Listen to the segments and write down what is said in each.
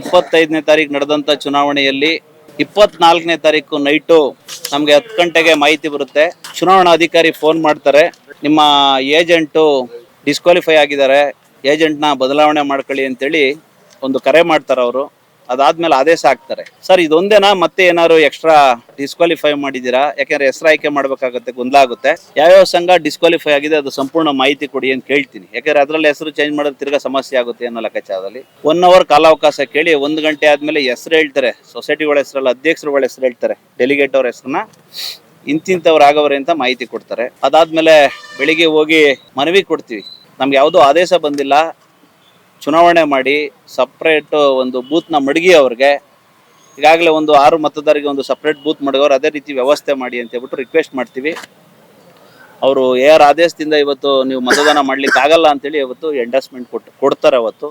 ಇಪ್ಪತ್ತೈದನೇ ತಾರೀಕು ನಡೆದಂತ ಚುನಾವಣೆಯಲ್ಲಿ ಇಪ್ಪತ್ನಾಲ್ಕನೇ ತಾರೀಕು ನೈಟು ನಮಗೆ ಹತ್ತು ಗಂಟೆಗೆ ಮಾಹಿತಿ ಬರುತ್ತೆ. ಚುನಾವಣಾ ಅಧಿಕಾರಿ ಫೋನ್ ಮಾಡ್ತಾರೆ. ನಿಮ್ಮ ಏಜೆಂಟು ಡಿಸ್ಕ್ವಾಲಿಫೈ ಆಗಿದ್ದಾರೆ. ಏಜೆಂಟ್ನ ಬದಲಾವಣೆ ಮಾಡ್ಕೊಳ್ಳಿ ಅಂತೇಳಿ ಒಂದು ಕರೆ ಮಾಡ್ತಾರೆ ಅವರು. ಅದಾದ್ಮೇಲೆ ಆದೇಶ ಹಾಕ್ತಾರೆ ಸರ್, ಇದೊಂದೇನಾ ಮತ್ತೆ ಏನಾದ್ರು ಎಕ್ಸ್ಟ್ರಾ ಡಿಸ್ಕ್ವಾಲಿಫೈ ಮಾಡಿದೀರಾ ಯಾಕಂದ್ರೆ ಹೆಸರು ಆಯ್ಕೆ ಮಾಡ್ಬೇಕಾಗುತ್ತೆ, ಗೊಂದಲ ಆಗುತ್ತೆ. ಯಾವ್ಯಾವ ಸಂಘ ಡಿಸ್ಕ್ವಾಲಿಫೈ ಆಗಿದೆ, ಅದು ಸಂಪೂರ್ಣ ಮಾಹಿತಿ ಕೊಡಿ ಅಂತ ಕೇಳ್ತೀನಿ. ಯಾಕಂದ್ರೆ ಅದರಲ್ಲಿ ಹೆಸರು ಚೇಂಜ್ ಮಾಡಿದ್ರೆ ತಿರ್ಗಾ ಸಮಸ್ಯೆ ಆಗುತ್ತೆ ಅನ್ನೋ ಲೆಕ್ಕಾಚಾರದಲ್ಲಿ. ಒನ್ ಅವರ್ ಕಾಲಾವಕಾಶ ಕೇಳಿ, ಒಂದು ಗಂಟೆ ಆದ್ಮೇಲೆ ಹೆಸರು ಹೇಳ್ತಾರೆ. ಸೊಸೈಟಿಗಳ ಹೆಸರಲ್ಲ ಅಧ್ಯಕ್ಷರುಗಳ ಹೆಸರು ಹೇಳ್ತಾರೆ. ಡೆಲಿಗೇಟ್ ಅವ್ರ ಹೆಸರನ್ನ ಇಂತಿಂಥವ್ರು ಆಗವ್ರೆ ಅಂತ ಮಾಹಿತಿ ಕೊಡ್ತಾರೆ. ಅದಾದ್ಮೇಲೆ ಬೆಳಿಗ್ಗೆ ಹೋಗಿ ಮನವಿ ಕೊಡ್ತೀವಿ. ನಮ್ಗೆ ಯಾವುದೋ ಆದೇಶ ಬಂದಿಲ್ಲ. ಚುನಾವಣೆ ಮಾಡಿ ಸಪ್ರೇಟ್ ಒಂದು ಬೂತ್ನ ಮಡಗಿ ಅವ್ರಿಗೆ, ಈಗಾಗಲೇ ಒಂದು ಆರು ಮತದಾರರಿಗೆ ಒಂದು ಸಪ್ರೇಟ್ ಬೂತ್ ಮಡಗೋರು ಅದೇ ರೀತಿ ವ್ಯವಸ್ಥೆ ಮಾಡಿ ಅಂತ ಹೇಳ್ಬಿಟ್ಟು ರಿಕ್ವೆಸ್ಟ್ ಮಾಡ್ತೀವಿ. ಅವರು ಎ ಆರ್ ಆದೇಶದಿಂದ ಇವತ್ತು ನೀವು ಮತದಾನ ಮಾಡಲಿಕ್ಕೆ ಆಗಲ್ಲ ಅಂತೇಳಿ ಇವತ್ತು ಎಂಡಸ್ಮೆಂಟ್ ಕೊಟ್ಟು ಕೊಡ್ತಾರೆ ಅವತ್ತು.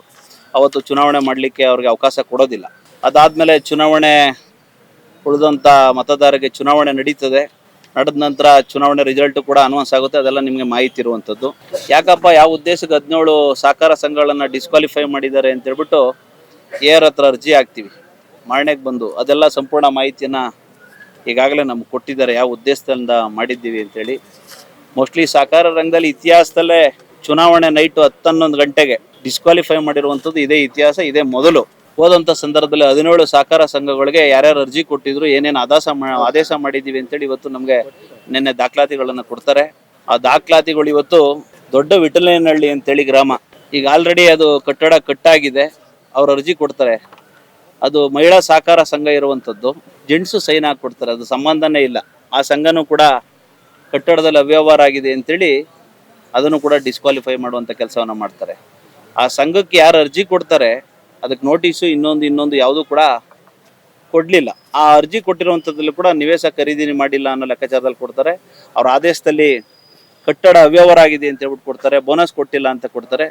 ಅವತ್ತು ಚುನಾವಣೆ ಮಾಡಲಿಕ್ಕೆ ಅವ್ರಿಗೆ ಅವಕಾಶ ಕೊಡೋದಿಲ್ಲ. ಅದಾದಮೇಲೆ ಚುನಾವಣೆ ಉಳಿದಂಥ ಮತದಾರರಿಗೆ ಚುನಾವಣೆ ನಡೀತದೆ. ನಡೆದ ನಂತರ ಚುನಾವಣೆ ರಿಸಲ್ಟ್ ಕೂಡ ಅನೌನ್ಸ್ ಆಗುತ್ತೆ, ಅದೆಲ್ಲ ನಿಮಗೆ ಮಾಹಿತಿ ಇರುವಂಥದ್ದು. ಯಾಕಪ್ಪ, ಯಾವ ಉದ್ದೇಶಕ್ಕೆ ಹದಿನೇಳು ಸಹಕಾರ ಸಂಘಗಳನ್ನು ಡಿಸ್ಕ್ವಾಲಿಫೈ ಮಾಡಿದ್ದಾರೆ ಅಂತ ಹೇಳ್ಬಿಟ್ಟು ಆರ್ ಹತ್ರ ಅರ್ಜಿ ಹಾಕ್ತೀವಿ. ಮಾರ್ನೆಗೆ ಬಂದು ಅದೆಲ್ಲ ಸಂಪೂರ್ಣ ಮಾಹಿತಿಯನ್ನ ಈಗಾಗಲೇ ನಮ್ಗೆ ಕೊಟ್ಟಿದ್ದಾರೆ, ಯಾವ ಉದ್ದೇಶದಿಂದ ಮಾಡಿದ್ದೀವಿ ಅಂತೇಳಿ ಮೋಸ್ಟ್ಲಿ ಸಹಕಾರ ರಂಗದಲ್ಲಿ ಇತಿಹಾಸದಲ್ಲೇ ಚುನಾವಣೆ ನೈಟು ಹತ್ತನ್ನೊಂದು ಗಂಟೆಗೆ ಡಿಸ್ಕ್ವಾಲಿಫೈ ಮಾಡಿರುವಂಥದ್ದು ಇದೇ ಇತಿಹಾಸ, ಇದೇ ಮೊದಲು. ಹೋದಂಥ ಸಂದರ್ಭದಲ್ಲಿ ಹದಿನೇಳು ಸಹಕಾರ ಸಂಘಗಳಿಗೆ ಯಾರ್ಯಾರು ಅರ್ಜಿ ಕೊಟ್ಟಿದ್ರು, ಏನೇನು ಆದೇಶ ಮಾ- ಆದೇಶ ಮಾಡಿದ್ದೀವಿ ಅಂತೇಳಿ ಇವತ್ತು ನಮಗೆ ನಿನ್ನೆ ದಾಖಲಾತಿಗಳನ್ನು ಕೊಡ್ತಾರೆ. ಆ ದಾಖಲಾತಿಗಳು ಇವತ್ತು ದೊಡ್ಡ ವಿಠಲನಹಳ್ಳಿ ಅಂತೇಳಿ ಗ್ರಾಮ. ಈಗ ಆಲ್ರೆಡಿ ಅದು ಕಟ್ಟಡ ಕಟ್ಟಾಗಿದೆ, ಅವ್ರು ಅರ್ಜಿ ಕೊಡ್ತಾರೆ. ಅದು ಮಹಿಳಾ ಸಹಕಾರ ಸಂಘ ಇರುವಂಥದ್ದು ಜೆಂಟ್ಸು ಸೈನ್ ಹಾಕಿ ಕೊಡ್ತಾರೆ, ಅದು ಸಂಬಂಧನೇ ಇಲ್ಲ. ಆ ಸಂಘನೂ ಕೂಡ ಕಟ್ಟಡದಲ್ಲಿ ಅವ್ಯವಹಾರ ಆಗಿದೆ ಅಂತೇಳಿ ಅದನ್ನು ಕೂಡ ಡಿಸ್ಕ್ವಾಲಿಫೈ ಮಾಡುವಂಥ ಕೆಲಸವನ್ನು ಮಾಡ್ತಾರೆ. ಆ ಸಂಘಕ್ಕೆ ಯಾರು ಅರ್ಜಿ ಕೊಡ್ತಾರೆ ಅದಕ್ಕೆ ನೋಟಿಸು ಇನ್ನೊಂದು ಇನ್ನೊಂದು ಯಾವುದೂ ಕೂಡ ಕೊಡಲಿಲ್ಲ. ಆ ಅರ್ಜಿ ಕೊಟ್ಟಿರುವಂಥದ್ದಲ್ಲಿ ಕೂಡ ನಿವೇಶ ಖರೀದಿ ಮಾಡಿಲ್ಲ ಅನ್ನೋ ಲೆಕ್ಕಾಚಾರದಲ್ಲಿ ಕೊಡ್ತಾರೆ. ಅವ್ರ ಆದೇಶದಲ್ಲಿ ಕಟ್ಟಡ ಅವ್ಯವಹಾರ ಆಗಿದೆ ಅಂತ ಹೇಳ್ಬಿಟ್ಟು ಕೊಡ್ತಾರೆ. ಬೋನಸ್ ಕೊಟ್ಟಿಲ್ಲ ಅಂತ ಕೊಡ್ತಾರೆ.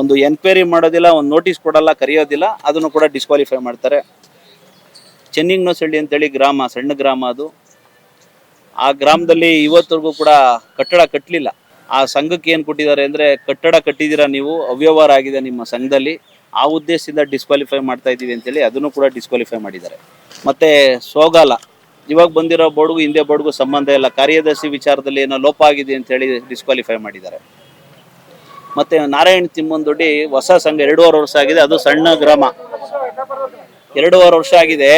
ಒಂದು ಎನ್ಕ್ವೈರಿ ಮಾಡೋದಿಲ್ಲ, ಒಂದು ನೋಟಿಸ್ ಕೊಡಲ್ಲ, ಕರೆಯೋದಿಲ್ಲ, ಅದನ್ನು ಕೂಡ ಡಿಸ್ಕ್ವಾಲಿಫೈ ಮಾಡ್ತಾರೆ. ಚೆನ್ನಿಂಗ್ನೋಸಳ್ಳಿ ಅಂತೇಳಿ ಗ್ರಾಮ, ಸಣ್ಣ ಗ್ರಾಮ ಅದು. ಆ ಗ್ರಾಮದಲ್ಲಿ ಇವತ್ತರೆಗೂ ಕೂಡ ಕಟ್ಟಡ ಕಟ್ಟಲಿಲ್ಲ ಆ ಸಂಘಕ್ಕೆ ಏನು ಕೊಟ್ಟಿದ್ದಾರೆ ಅಂದರೆ ಕಟ್ಟಡ ಕಟ್ಟಿದ್ದೀರಾ ನೀವು, ಅವ್ಯವಹಾರ ಆಗಿದೆ ನಿಮ್ಮ ಸಂಘದಲ್ಲಿ. ಆ ಉದ್ದೇಶದಿಂದ ಡಿಸ್ಕ್ವಾಲಿಫೈ ಮಾಡ್ತಾ ಇದ್ದೀವಿ ಅಂತೇಳಿ ಅದನ್ನು ಕೂಡ ಡಿಸ್ಕ್ವಾಲಿಫೈ ಮಾಡಿದ್ದಾರೆ. ಮತ್ತೆ ಸೋಗಾಲ, ಇವಾಗ ಬಂದಿರೋ ಬೋರ್ಡ್ಗೂ ಹಿಂದೆ ಬೋರ್ಡ್ಗೂ ಸಂಬಂಧ ಇಲ್ಲ. ಕಾರ್ಯದರ್ಶಿ ವಿಚಾರದಲ್ಲಿ ಏನೋ ಲೋಪ ಆಗಿದೆ ಅಂತೇಳಿ ಡಿಸ್ಕ್ವಾಲಿಫೈ ಮಾಡಿದ್ದಾರೆ. ಮತ್ತೆ ನಾರಾಯಣ್ ತಿಮ್ಮಂದೊಡ್ಡಿ ಹೊಸ ಸಂಘ, ಎರಡೂವರೆ ವರ್ಷ ಆಗಿದೆ, ಅದು ಸಣ್ಣ ಗ್ರಾಮ. ಎರಡೂವರೆ ವರ್ಷ ಆಗಿದೆ,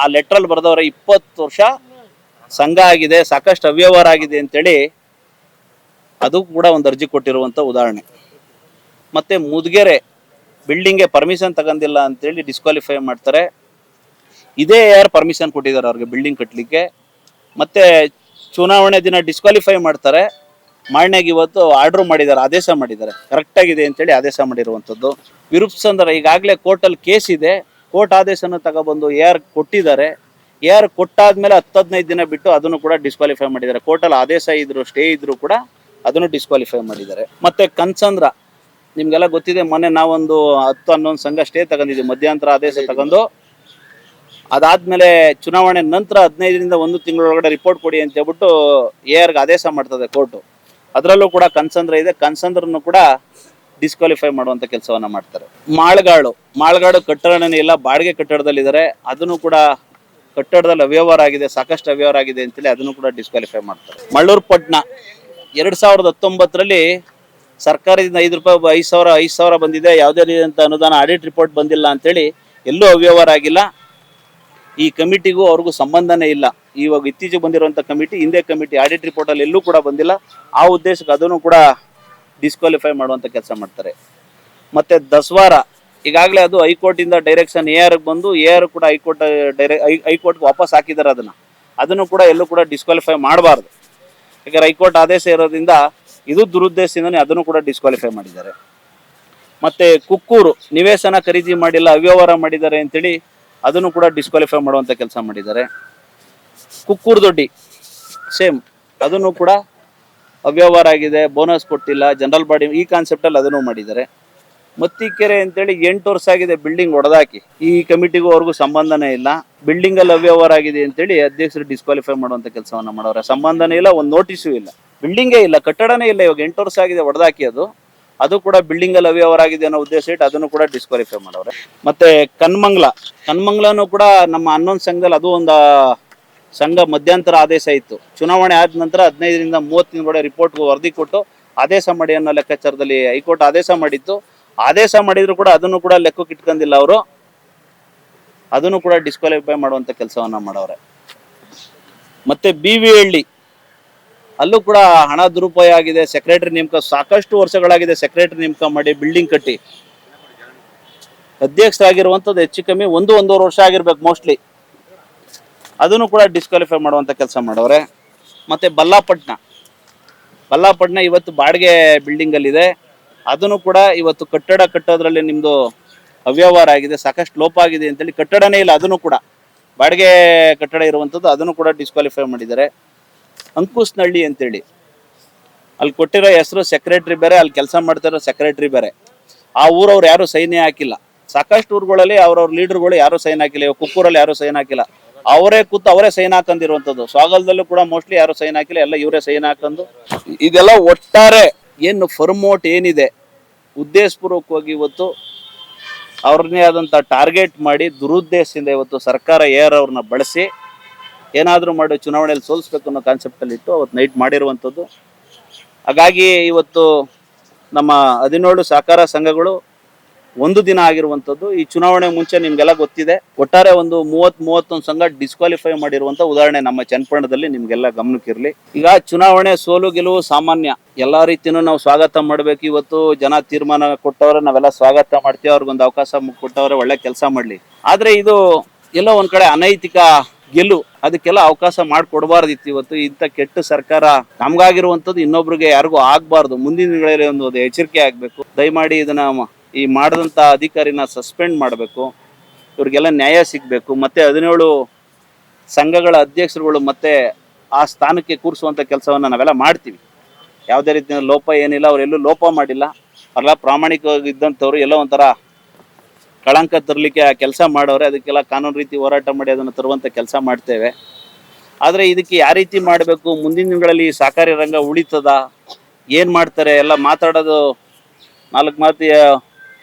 ಆ ಲೆಟ್ರಲ್ಲಿ ಬರೆದವರ ಇಪ್ಪತ್ತು ವರ್ಷ ಸಂಘ ಆಗಿದೆ, ಸಾಕಷ್ಟು ಅವ್ಯವಹಾರ ಆಗಿದೆ ಅಂತೇಳಿ ಅದು ಕೂಡ ಒಂದು ಅರ್ಜಿ ಕೊಟ್ಟಿರುವಂತ ಉದಾಹರಣೆ. ಮತ್ತೆ ಮುದ್ಗೆರೆ ಬಿಲ್ಡಿಂಗ್ಗೆ ಪರ್ಮಿಷನ್ ತಗೊಂಡಿಲ್ಲ ಅಂತೇಳಿ ಡಿಸ್ಕ್ವಾಲಿಫೈ ಮಾಡ್ತಾರೆ. ಇದೇ ಯಾರು ಪರ್ಮಿಷನ್ ಕೊಟ್ಟಿದ್ದಾರೆ ಅವ್ರಿಗೆ ಬಿಲ್ಡಿಂಗ್ ಕಟ್ಟಲಿಕ್ಕೆ ಮತ್ತೆ ಚುನಾವಣೆ ದಿನ ಡಿಸ್ಕ್ವಾಲಿಫೈ ಮಾಡ್ತಾರೆ. ಮಾರನೆಗೆ ಇವತ್ತು ಆರ್ಡರ್ ಮಾಡಿದ್ದಾರೆ, ಆದೇಶ ಮಾಡಿದ್ದಾರೆ. ಕರೆಕ್ಟ್ ಆಗಿದೆ ಅಂತೇಳಿ ಆದೇಶ ಮಾಡಿರುವಂಥದ್ದು. ವಿರೂಪ್ಸಂದ್ರ ಈಗಾಗಲೇ ಕೋರ್ಟಲ್ಲಿ ಕೇಸ್ ಇದೆ. ಕೋರ್ಟ್ ಆದೇಶನ ತಗೊಬಂದು ಯಾರು ಕೊಟ್ಟಿದ್ದಾರೆ. ಯಾರು ಕೊಟ್ಟಾದ್ಮೇಲೆ ಹತ್ತು ಹದಿನೈದು ದಿನ ಬಿಟ್ಟು ಅದನ್ನು ಕೂಡ ಡಿಸ್ಕ್ವಾಲಿಫೈ ಮಾಡಿದ್ದಾರೆ. ಕೋರ್ಟಲ್ಲಿ ಆದೇಶ ಇದ್ರು ಸ್ಟೇ ಇದ್ರು ಕೂಡ ಅದನ್ನು ಡಿಸ್ಕ್ವಾಲಿಫೈ ಮಾಡಿದ್ದಾರೆ. ಮತ್ತೆ ಕನ್ಸಂದ್ರ ನಿಮ್ಗೆಲ್ಲ ಗೊತ್ತಿದೆ, ಮೊನ್ನೆ ನಾವೊಂದು ಹತ್ತು ಹನ್ನೊಂದು ಸಂಘ ಸ್ಟೇ ತಗೊಂಡಿದ್ದೀವಿ ಮಧ್ಯಂತರ ಆದೇಶ ತಗೊಂಡು. ಅದಾದ್ಮೇಲೆ ಚುನಾವಣೆ ನಂತರ ಹದಿನೈದರಿಂದ ಒಂದು ತಿಂಗಳೊಳಗಡೆ ರಿಪೋರ್ಟ್ ಕೊಡಿ ಅಂತ ಹೇಳ್ಬಿಟ್ಟು ಎ ಆರ್ಗೆ ಆದೇಶ ಮಾಡ್ತದೆ ಕೋರ್ಟು ಅದರಲ್ಲೂ ಕೂಡ ಕನ್ಸಂದ್ರ ಇದೆ, ಕನ್ಸಂದ್ರನ್ನು ಕೂಡ ಡಿಸ್ಕ್ವಾಲಿಫೈ ಮಾಡುವಂತ ಕೆಲಸವನ್ನ ಮಾಡ್ತಾರೆ. ಮಾಳ್ಗಾಡು ಮಾಳ್ಗಾಡು ಕಟ್ಟಡನೇ ಇಲ್ಲ, ಬಾಡಿಗೆ ಕಟ್ಟಡದಲ್ಲಿದ್ದಾರೆ. ಅದನ್ನು ಕೂಡ ಕಟ್ಟಡದಲ್ಲಿ ಅವ್ಯವಹಾರ ಆಗಿದೆ, ಸಾಕಷ್ಟು ಅವ್ಯವಹಾರ ಆಗಿದೆ ಅಂತೇಳಿ ಅದನ್ನು ಕೂಡ ಡಿಸ್ಕ್ವಾಲಿಫೈ ಮಾಡ್ತಾರೆ. ಮಳ್ಳೂರು ಪಟ್ಟಣ ಎರಡ್ ಸಾವಿರದ ಹತ್ತೊಂಬತ್ತರಲ್ಲಿ ಸರ್ಕಾರದಿಂದ ಐದು ರೂಪಾಯಿ, ಐದು ಸಾವಿರ ಐದು ಸಾವಿರ ಬಂದಿದೆ. ಯಾವುದೇ ರೀತಿಯಂಥ ಅನುದಾನ ಆಡಿಟ್ ರಿಪೋರ್ಟ್ ಬಂದಿಲ್ಲ ಅಂತೇಳಿ ಎಲ್ಲೂ ಅವ್ಯವಹಾರ ಆಗಿಲ್ಲ. ಈ ಕಮಿಟಿಗೂ ಅವ್ರಿಗೂ ಸಂಬಂಧನೇ ಇಲ್ಲ. ಇವಾಗ ಇತ್ತೀಚೆಗೆ ಬಂದಿರುವಂಥ ಕಮಿಟಿ, ಹಿಂದೆ ಕಮಿಟಿ ಆಡಿಟ್ ರಿಪೋರ್ಟಲ್ಲಿ ಎಲ್ಲೂ ಕೂಡ ಬಂದಿಲ್ಲ. ಆ ಉದ್ದೇಶಕ್ಕೆ ಅದನ್ನು ಕೂಡ ಡಿಸ್ಕ್ವಾಲಿಫೈ ಮಾಡುವಂಥ ಕೆಲಸ ಮಾಡ್ತಾರೆ. ಮತ್ತು ದಸ್ವಾರ, ಈಗಾಗಲೇ ಅದು ಹೈಕೋರ್ಟಿಂದ ಡೈರೆಕ್ಷನ್ ಎ ಆರ್ಗೆ ಬಂದು ಎ ಆರ್ ಕೂಡ ಹೈಕೋರ್ಟ್ ಡೈರೆ ಹೈಕೋರ್ಟ್ಗೆ ವಾಪಸ್ ಹಾಕಿದ್ದಾರೆ ಅದನ್ನು. ಅದನ್ನು ಕೂಡ ಎಲ್ಲೂ ಕೂಡ ಡಿಸ್ಕ್ವಾಲಿಫೈ ಮಾಡಬಾರ್ದು. ಯಾಕಂದರೆ ಹೈಕೋರ್ಟ್ ಆದೇಶ ಇರೋದ್ರಿಂದ ಇದು ದುರುದ್ದೇಶದಿಂದನೇ ಅದನ್ನು ಕೂಡ ಡಿಸ್ಕ್ವಾಲಿಫೈ ಮಾಡಿದ್ದಾರೆ. ಮತ್ತೆ ಕುಕ್ಕೂರು ನಿವೇಶನ ಖರೀದಿ ಮಾಡಿಲ್ಲ, ಅವ್ಯವಹಾರ ಮಾಡಿದ್ದಾರೆ ಅಂತೇಳಿ ಅದನ್ನು ಕೂಡ ಡಿಸ್ಕ್ವಾಲಿಫೈ ಮಾಡುವಂಥ ಕೆಲಸ ಮಾಡಿದ್ದಾರೆ. ಕುಕ್ಕೂರು ದೊಡ್ಡಿ ಸೇಮ್ ಅದನ್ನು ಕೂಡ ಅವ್ಯವಹಾರ ಆಗಿದೆ ಬೋನಸ್ ಕೊಟ್ಟಿಲ್ಲ ಜನರಲ್ ಬಾಡಿ ಈ ಕಾನ್ಸೆಪ್ಟಲ್ಲಿ ಅದನ್ನು ಮಾಡಿದ್ದಾರೆ. ಮತ್ತಿಕೆರೆ ಅಂತೇಳಿ ಎಂಟು ವರ್ಷ ಆಗಿದೆ ಬಿಲ್ಡಿಂಗ್ ಹೊಡೆದಾಕಿ ಈ ಕಮಿಟಿಗೂ ಅವ್ರಿಗೂ ಸಂಬಂಧನೇ ಇಲ್ಲ. ಬಿಲ್ಡಿಂಗಲ್ಲಿ ಅವ್ಯವಹಾರ ಆಗಿದೆ ಅಂತೇಳಿ ಅಧ್ಯಕ್ಷರು ಡಿಸ್ಕ್ವಾಲಿಫೈ ಮಾಡುವಂಥ ಕೆಲಸವನ್ನು ಮಾಡೋರೆ ಸಂಬಂಧನೇ ಇಲ್ಲ, ಒಂದು ನೋಟಿಸೂ ಇಲ್ಲ. ಬಿಲ್ಡಿಂಗೇ ಇಲ್ಲ, ಕಟ್ಟಡನೇ ಇಲ್ಲ, ಇವಾಗ ಎಂಟು ವರ್ಷ ಆಗಿದೆ ಹೊಡೆದಾಕಿ ಅದು ಅದು ಕೂಡ ಬಿಲ್ಡಿಂಗ್ ಅಲ್ಲಿ ಅವ್ಯವಹಾರ ಆಗಿದೆ ಅನ್ನೋ ಉದ್ದೇಶ ಇಟ್ಟು ಅದನ್ನು ಕೂಡ ಡಿಸ್ಕ್ವಾಲಿಫೈ ಮಾಡವ್ರೆ ಮತ್ತೆ ಕನ್ಮಂಗ್ಲ ಕನ್ಮಂಗ್ಲನು ಕೂಡ ನಮ್ಮ ಹನ್ನೊಂದು ಸಂಘದಲ್ಲಿ ಅದು ಒಂದು ಸಂಘ ಮಧ್ಯಂತರ ಆದೇಶ ಇತ್ತು. ಚುನಾವಣೆ ಆದ ನಂತರ ಹದಿನೈದರಿಂದ ಮೂವತ್ತು ದಿನಗಳ ರಿಪೋರ್ಟ್ ವರದಿ ಕೊಟ್ಟು ಆದೇಶ ಮಾಡಿ ಅನ್ನೋ ಲೆಕ್ಕಾಚಾರದಲ್ಲಿ ಹೈಕೋರ್ಟ್ ಆದೇಶ ಮಾಡಿತ್ತು. ಆದೇಶ ಮಾಡಿದ್ರು ಕೂಡ ಅದನ್ನು ಕೂಡ ಲೆಕ್ಕಕ್ಕೆ ಇಟ್ಕೊಂಡಿಲ್ಲ ಅವರು. ಅದನ್ನು ಕೂಡ ಡಿಸ್ಕ್ವಾಲಿಫೈ ಮಾಡುವಂತ ಕೆಲಸವನ್ನ ಮಾಡವ್ರೆ ಮತ್ತೆ ಬಿ ವಿ ಹಳ್ಳಿ ಅಲ್ಲೂ ಕೂಡ ಹಣ ದುರುಪಯೋಗ ಆಗಿದೆ. ಸೆಕ್ರೆಟರಿ ನೇಮಕ ಸಾಕಷ್ಟು ವರ್ಷಗಳಾಗಿದೆ. ಸೆಕ್ರೆಟರಿ ನೇಮಕ ಮಾಡಿ ಬಿಲ್ಡಿಂಗ್ ಕಟ್ಟಿ. ಅಧ್ಯಕ್ಷರಾಗಿರುವಂಥದ್ದು ಹೆಚ್ಚು ಕಮ್ಮಿ ಒಂದು ಒಂದೂವರೆ ವರ್ಷ ಆಗಿರ್ಬೇಕು ಮೋಸ್ಟ್ಲಿ ಅದನ್ನು ಕೂಡ ಡಿಸ್ಕ್ವಾಲಿಫೈ ಮಾಡುವಂತ ಕೆಲಸ ಮಾಡವ್ರೆ ಮತ್ತೆ ಬಲ್ಲಾಪಟ್ನ. ಬಲ್ಲಾಪಟ್ನ ಇವತ್ತು ಬಾಡಿಗೆ ಬಿಲ್ಡಿಂಗ್ ಅಲ್ಲಿ ಇದೆ ಅದನ್ನು ಕೂಡ ಇವತ್ತು ಕಟ್ಟಡ ಕಟ್ಟೋದ್ರಲ್ಲಿ ನಿಮ್ಮದು ಅವ್ಯವಹಾರ ಆಗಿದೆ. ಸಾಕಷ್ಟು ಲೋಪ ಆಗಿದೆ ಅಂತೇಳಿ ಕಟ್ಟಡನೇ ಇಲ್ಲ, ಅದನ್ನು ಕೂಡ. ಬಾಡಿಗೆ ಕಟ್ಟಡ ಇರುವಂಥದ್ದು ಅದನ್ನು ಕೂಡ ಡಿಸ್ಕ್ವಾಲಿಫೈ ಮಾಡಿದ್ದಾರೆ. ಅಂಕುಸ್ನಹಳ್ಳಿ ಅಂತೇಳಿ. ಅಲ್ಲಿ ಕೊಟ್ಟಿರೋ ಹೆಸರು ಸೆಕ್ರೆಟ್ರಿ ಬೇರೆ, ಅಲ್ಲಿ ಕೆಲಸ ಮಾಡ್ತಿರೋ ಸೆಕ್ರೆಟ್ರಿ ಬೇರೆ. ಆ ಊರವ್ರು ಯಾರು ಸೈನ್ಯ ಹಾಕಿಲ್ಲ. ಸಾಕಷ್ಟು ಊರುಗಳಲ್ಲಿ ಅವ್ರವ್ರ ಲೀಡರ್ಗಳು ಯಾರು ಸೈನ್ ಹಾಕಿಲ್ಲ. ಇವಾಗ ಕುಕ್ಕೂರಲ್ಲಿ ಯಾರು ಸೈನ್ ಹಾಕಿಲ್ಲ. ಅವರೇ ಕೂತು ಅವರೇ ಸೈನ್ ಹಾಕೊಂಡಿರುವಂಥದ್ದು ಸ್ವಾಗಲದಲ್ಲೂ ಕೂಡ ಮೋಸ್ಟ್ಲಿ ಯಾರು ಸೈನ್ ಹಾಕಿಲ್ಲ. ಎಲ್ಲ ಇವರೇ ಸೈನ್ ಹಾಕೊಂಡು. ಇದೆಲ್ಲ ಒಟ್ಟಾರೆ ಏನು ಫರ್ಮೋಟ್ ಏನಿದೆ? ಉದ್ದೇಶಪೂರ್ವಕವಾಗಿ ಇವತ್ತು ಅವ್ರನ್ನೇ ಆದಂಥ ಟಾರ್ಗೆಟ್ ಮಾಡಿ ದುರುದ್ದೇಶದಿಂದ ಇವತ್ತು ಸರ್ಕಾರ ಏರ್ ಅವ್ರನ್ನ ಬಳಸಿ ಏನಾದರೂ ಮಾಡಿ ಚುನಾವಣೆಯಲ್ಲಿ ಸೋಲಿಸ್ಬೇಕು ಅನ್ನೋ ಕಾನ್ಸೆಪ್ಟಲ್ಲಿ ಇಟ್ಟು ಅವತ್ತು ನೈಟ್ ಮಾಡಿರುವಂಥದ್ದು. ಹಾಗಾಗಿ ಇವತ್ತು ನಮ್ಮ ಹದಿನೇಳು ಸಹಕಾರ ಸಂಘಗಳು ಒಂದು ದಿನ ಆಗಿರುವಂಥದ್ದು. ಈ ಚುನಾವಣೆ ಮುಂಚೆ ನಿಮಗೆಲ್ಲ ಗೊತ್ತಿದೆ. ಒಟ್ಟಾರೆ ಒಂದು ಮೂವತ್ತ್ ಮೂವತ್ತೊಂದು ಸಂಘ ಡಿಸ್ಕ್ವಾಲಿಫೈ ಮಾಡಿರುವಂಥ ಉದಾಹರಣೆ ನಮ್ಮ ಚನ್ನಪಟ್ಟಣದಲ್ಲಿ ನಿಮಗೆಲ್ಲ ಗಮನಕ್ಕಿರಲಿ. ಈಗ ಚುನಾವಣೆ ಸೋಲು ಗೆಲುವು ಸಾಮಾನ್ಯ. ಎಲ್ಲ ರೀತಿಯೂ ನಾವು ಸ್ವಾಗತ ಮಾಡಬೇಕು. ಇವತ್ತು ಜನ ತೀರ್ಮಾನ ಕೊಟ್ಟವ್ರೆ, ನಾವೆಲ್ಲ ಸ್ವಾಗತ ಮಾಡ್ತೀವಿ. ಅವ್ರಿಗೊಂದು ಅವಕಾಶ ಕೊಟ್ಟವ್ರೆ, ಒಳ್ಳೆ ಕೆಲಸ ಮಾಡಲಿ. ಆದರೆ ಇದು ಎಲ್ಲೋ ಒಂದು ಕಡೆ ಅನೈತಿಕ ಗೆಲ್ಲು, ಅದಕ್ಕೆಲ್ಲ ಅವಕಾಶ ಮಾಡಿಕೊಡಬಾರ್ದಿತ್ತು ಇವತ್ತು. ಇಂಥ ಕೆಟ್ಟ ಸರ್ಕಾರ ನಮ್ಗಾಗಿರುವಂಥದ್ದು ಇನ್ನೊಬ್ರಿಗೆ ಯಾರಿಗೂ ಆಗಬಾರ್ದು. ಮುಂದಿನ ದಿನಗಳಲ್ಲಿ ಒಂದು ಎಚ್ಚರಿಕೆ ಆಗಬೇಕು. ದಯಮಾಡಿ ಇದನ್ನ ಈ ಮಾಡಿದಂಥ ಅಧಿಕಾರಿನ ಸಸ್ಪೆಂಡ್ ಮಾಡಬೇಕು. ಇವ್ರಿಗೆಲ್ಲ ನ್ಯಾಯ ಸಿಗಬೇಕು. ಮತ್ತೆ ಹದಿನೇಳು ಸಂಘಗಳ ಅಧ್ಯಕ್ಷರುಗಳು ಮತ್ತೆ ಆ ಸ್ಥಾನಕ್ಕೆ ಕೂರಿಸುವಂಥ ಕೆಲಸವನ್ನು ನಾವೆಲ್ಲ ಮಾಡ್ತೀವಿ. ಯಾವುದೇ ರೀತಿಯ ಲೋಪ ಏನಿಲ್ಲ. ಅವರೆಲ್ಲೂ ಲೋಪ ಮಾಡಿಲ್ಲ. ಅವರೆಲ್ಲ ಪ್ರಾಮಾಣಿಕವಾಗಿ ಇದ್ದಂಥವ್ರು ಎಲ್ಲೋ ಒಂಥರ ಕಳಂಕ ತರಲಿಕ್ಕೆ ಆ ಕೆಲಸ ಮಾಡೋರೆ, ಅದಕ್ಕೆಲ್ಲ ಕಾನೂನು ರೀತಿ ಹೋರಾಟ ಮಾಡಿ ಅದನ್ನು ತರುವಂಥ ಕೆಲಸ ಮಾಡ್ತೇವೆ. ಆದರೆ ಇದಕ್ಕೆ ಯಾವ ರೀತಿ ಮಾಡಬೇಕು? ಮುಂದಿನ ದಿನಗಳಲ್ಲಿ ಸಹಕಾರಿ ರಂಗ ಉಳಿತದ? ಏನು ಮಾಡ್ತಾರೆ? ಎಲ್ಲ ಮಾತಾಡೋದು ನಾಲ್ಕು ಮಾತಿಯ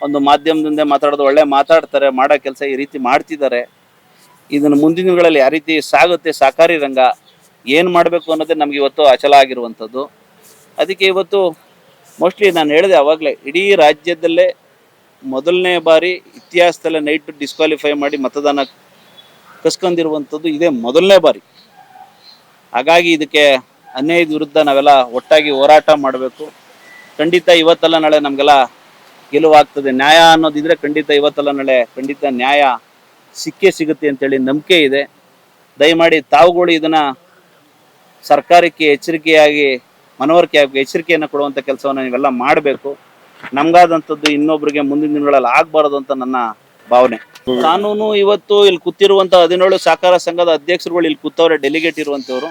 ಒಂದು ಮಾಧ್ಯಮದಿಂದ ಮಾತಾಡೋದು ಒಳ್ಳೆ ಮಾತಾಡ್ತಾರೆ, ಮಾಡೋ ಕೆಲಸ ಈ ರೀತಿ ಮಾಡ್ತಿದ್ದಾರೆ. ಇದನ್ನು ಮುಂದಿನ ದಿನಗಳಲ್ಲಿ ಯಾವ ರೀತಿ ಸಾಗುತ್ತೆ ಸಹಕಾರಿ ರಂಗ? ಏನು ಮಾಡಬೇಕು ಅನ್ನೋದೇ ನಮಗೆ ಇವತ್ತು ಅಚಲ ಆಗಿರುವಂಥದ್ದು. ಅದಕ್ಕೆ ಇವತ್ತು ಮೋಸ್ಟ್ಲಿ ನಾನು ಹೇಳಿದೆ ಆವಾಗಲೇ ಇಡೀ ರಾಜ್ಯದಲ್ಲೇ ಮೊದಲನೇ ಬಾರಿ ಇತಿಹಾಸದಲ್ಲೇ ನೈಟ್ ಡಿಸ್ಕ್ವಾಲಿಫೈ ಮಾಡಿ ಮತದಾನ ಕಸ್ಕೊಂಡಿರುವಂಥದ್ದು ಇದೇ ಮೊದಲನೇ ಬಾರಿ. ಹಾಗಾಗಿ ಇದಕ್ಕೆ ಅನ್ಯಾಯದ ವಿರುದ್ಧ ನಾವೆಲ್ಲ ಒಟ್ಟಾಗಿ ಹೋರಾಟ ಮಾಡಬೇಕು. ಖಂಡಿತ ಇವತ್ತಲ್ಲ ನಾಳೆ ನಮಗೆಲ್ಲ ಗೆಲುವಾಗ್ತದೆ. ನ್ಯಾಯ ಅನ್ನೋದಿದ್ರೆ ಖಂಡಿತ ಇವತ್ತಲ್ಲ ನಾಳೆ ಖಂಡಿತ ನ್ಯಾಯ ಸಿಕ್ಕೇ ಸಿಗುತ್ತೆ ಅಂತೇಳಿ ನಂಬಿಕೆ ಇದೆ. ದಯಮಾಡಿ ತಾವುಗಳು ಇದನ್ನು ಸರ್ಕಾರಕ್ಕೆ ಎಚ್ಚರಿಕೆಯಾಗಿ ಮನವರಿಕೆ ಎಚ್ಚರಿಕೆಯನ್ನು ಕೊಡುವಂಥ ಕೆಲಸವನ್ನು ನೀವೆಲ್ಲ ಮಾಡಬೇಕು. ನಮ್ಗಾದಂಥದ್ದು ಇನ್ನೊಬ್ರಿಗೆ ಮುಂದಿನ ದಿನಗಳಲ್ಲಿ ಆಗ್ಬಾರದು ಅಂತ ನನ್ನ ಭಾವನೆ. ಕಾನೂನು ಇವತ್ತು ಇಲ್ಲಿ ಕೂತಿರುವಂತ ಹದಿನೇಳು ಸಹಕಾರ ಸಂಘದ ಅಧ್ಯಕ್ಷರುಗಳು ಇಲ್ಲಿ ಕೂತವ್ರೆ ಡೆಲಿಗೇಟ್ ಇರುವಂತವ್ರು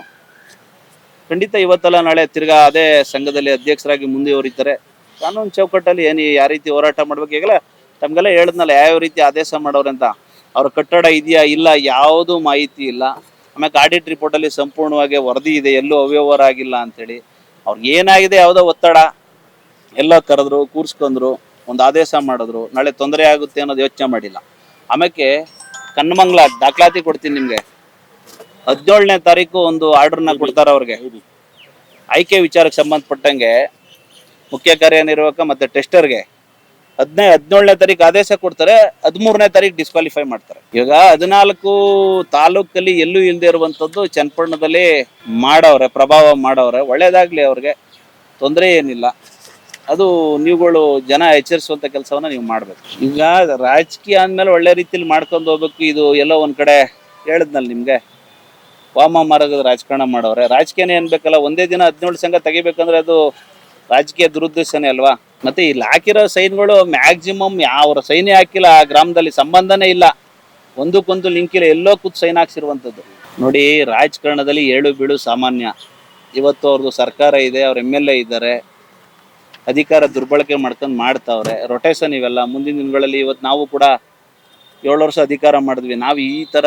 ಖಂಡಿತ ಇವತ್ತಲ್ಲ ನಾಳೆ ತಿರ್ಗಾ ಅದೇ ಸಂಘದಲ್ಲಿ ಅಧ್ಯಕ್ಷರಾಗಿ ಮುಂದುವರಿತಾರೆ ಕಾನೂನು ಚೌಕಟ್ಟಲ್ಲಿ ಏನು ಯಾವ ರೀತಿ ಹೋರಾಟ ಮಾಡ್ಬೇಕು? ಈಗಲೇ ತಮ್ಗೆಲ್ಲ ಹೇಳಿದ್ನಲ್ಲ, ಯಾವ ರೀತಿ ಆದೇಶ ಮಾಡೋರು ಅಂತ. ಅವ್ರ ಕಟ್ಟಡ ಇದೆಯಾ ಇಲ್ಲ, ಯಾವುದು ಮಾಹಿತಿ ಇಲ್ಲ. ಆಮೇಲೆ ಆಡಿಟ್ ರಿಪೋರ್ಟಲ್ಲಿ ಸಂಪೂರ್ಣವಾಗಿ ವರದಿ ಇದೆ, ಎಲ್ಲೂ ಅವ್ಯವಹಾರ ಆಗಿಲ್ಲ ಅಂತೇಳಿ. ಅವ್ರಿಗೆ ಏನಾಗಿದೆ ಯಾವುದೋ ಒತ್ತಡ. ಎಲ್ಲ ಕರೆದ್ರು ಕೂರ್ಸ್ಕೊಂಡ್ರು ಒಂದು ಆದೇಶ ಮಾಡಿದ್ರು, ನಾಳೆ ತೊಂದರೆ ಆಗುತ್ತೆ ಅನ್ನೋದು ಯೋಚನೆ ಮಾಡಿಲ್ಲ. ಆಮೇಲೆ ಕನ್ನಮಂಗ್ಲ ದಾಖಲಾತಿ ಕೊಡ್ತೀನಿ ನಿಮಗೆ. ಹದಿನೇಳನೇ ತಾರೀಕು ಒಂದು ಆರ್ಡರ್ನ ಕೊಡ್ತಾರೆ ಅವ್ರಿಗೆ. ಆಯ್ಕೆ ವಿಚಾರಕ್ಕೆ ಸಂಬಂಧಪಟ್ಟಂಗೆ ಮುಖ್ಯ ಕಾರ್ಯನಿರ್ವಾಹಕ ಮತ್ತೆ ಟೆಸ್ಟರ್ಗೆ ಹದಿನೈ, ಹದಿನೇಳನೇ ತಾರೀಕು ಆದೇಶ ಕೊಡ್ತಾರೆ, ಹದಿಮೂರನೇ ತಾರೀಕು ಡಿಸ್ಕ್ವಾಲಿಫೈ ಮಾಡ್ತಾರೆ. ಇವಾಗ ಹದಿನಾಲ್ಕು ತಾಲೂಕಲ್ಲಿ ಎಲ್ಲೂ ಇಲ್ಲದೆ ಇರುವಂಥದ್ದು ಚನ್ನಪಟ್ಟಣದಲ್ಲಿ ಮಾಡವ್ರೆ, ಪ್ರಭಾವ ಮಾಡವ್ರೆ. ಒಳ್ಳೇದಾಗ್ಲಿ ಅವ್ರಿಗೆ. ತೊಂದರೆ ಏನಿಲ್ಲ. ಅದು ನೀವುಗಳು ಜನ ಎಚ್ಚರಿಸುವಂತ ಕೆಲಸವನ್ನ ನೀವು ಮಾಡ್ಬೇಕು. ಈಗ ರಾಜಕೀಯ ಅಂದ್ಮೇಲೆ ಒಳ್ಳೆ ರೀತಿಲಿ ಮಾಡ್ಕೊಂಡು ಹೋಗ್ಬೇಕು, ಇದು ಎಲ್ಲೋ ಒಂದ್ ಕಡೆ ಹೇಳಿದ್ನಲ್ಲ ನಿಮ್ಗೆ? ವಾಮ ಮಾರ್ಗದ ರಾಜಕಾರಣ ಮಾಡೋರೆ. ರಾಜಕೀಯನೇ ಅನ್ಬೇಕಲ್ಲ ಒಂದೇ ದಿನ ಹದಿನೇಳು ಸಂಘ ತೆಗಿಬೇಕಂದ್ರೆ ಅದು ರಾಜಕೀಯ ದುರುದ್ದೇಶನೇ ಅಲ್ವಾ? ಮತ್ತೆ ಇಲ್ಲಿ ಹಾಕಿರೋ ಸೈನ್ಗಳು ಮ್ಯಾಕ್ಸಿಮಮ್ ಯಾವ ಸೈನ್ಯ ಹಾಕಿಲ್ಲ, ಆ ಗ್ರಾಮದಲ್ಲಿ ಸಂಬಂಧನೇ ಇಲ್ಲ. ಒಂದಕ್ಕೊಂದು ಲಿಂಕ್ ಇಲ್ಲ, ಎಲ್ಲೋ ಕೂತ್ ಸೈನ್ ಹಾಕ್ಸಿರುವಂಥದ್ದು ನೋಡಿ, ರಾಜಕಾರಣದಲ್ಲಿ ಏಳು ಬೀಳು ಸಾಮಾನ್ಯ. ಇವತ್ತು ಅವ್ರದ್ದು ಸರ್ಕಾರ ಇದೆ, ಅವ್ರ ಎಂ ಎಲ್ ಎ ಇದ್ದಾರೆ. ಅಧಿಕಾರ ದುರ್ಬಳಕೆ ಮಾಡ್ಕೊಂಡು ಮಾಡ್ತಾವ್ರೆ. ರೊಟೇಷನ್ ಇವೆಲ್ಲ. ಮುಂದಿನ ದಿನಗಳಲ್ಲಿ ಇವತ್ತು ನಾವು ಕೂಡ ಏಳು ವರ್ಷ ಅಧಿಕಾರ ಮಾಡಿದ್ವಿ. ನಾವು ಈ ಥರ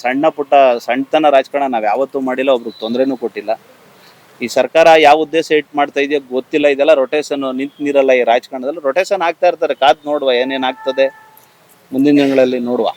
ಸಣ್ಣ ಪುಟ್ಟ ಸಣ್ಣತನ ರಾಜಕಾರಣ ನಾವು ಯಾವತ್ತೂ ಮಾಡಿಲ್ಲ. ಒಬ್ರಿಗೆ ತೊಂದರೆನೂ ಕೊಟ್ಟಿಲ್ಲ. ಈ ಸರ್ಕಾರ ಯಾವ ಉದ್ದೇಶ ಇಟ್ಟು ಮಾಡ್ತಾ ಇದೆಯೋ ಗೊತ್ತಿಲ್ಲ. ಇದೆಲ್ಲ ರೊಟೇಷನ್ ನಿಂತು ನೀರಲ್ಲ ಈ ರಾಜಕಾರಣದಲ್ಲಿ. ರೊಟೇಷನ್ ಆಗ್ತಾ ಇರ್ತಾರೆ. ಕಾದು ನೋಡುವ ಏನೇನು ಆಗ್ತದೆ. ಮುಂದಿನ ದಿನಗಳಲ್ಲಿ ನೋಡುವ.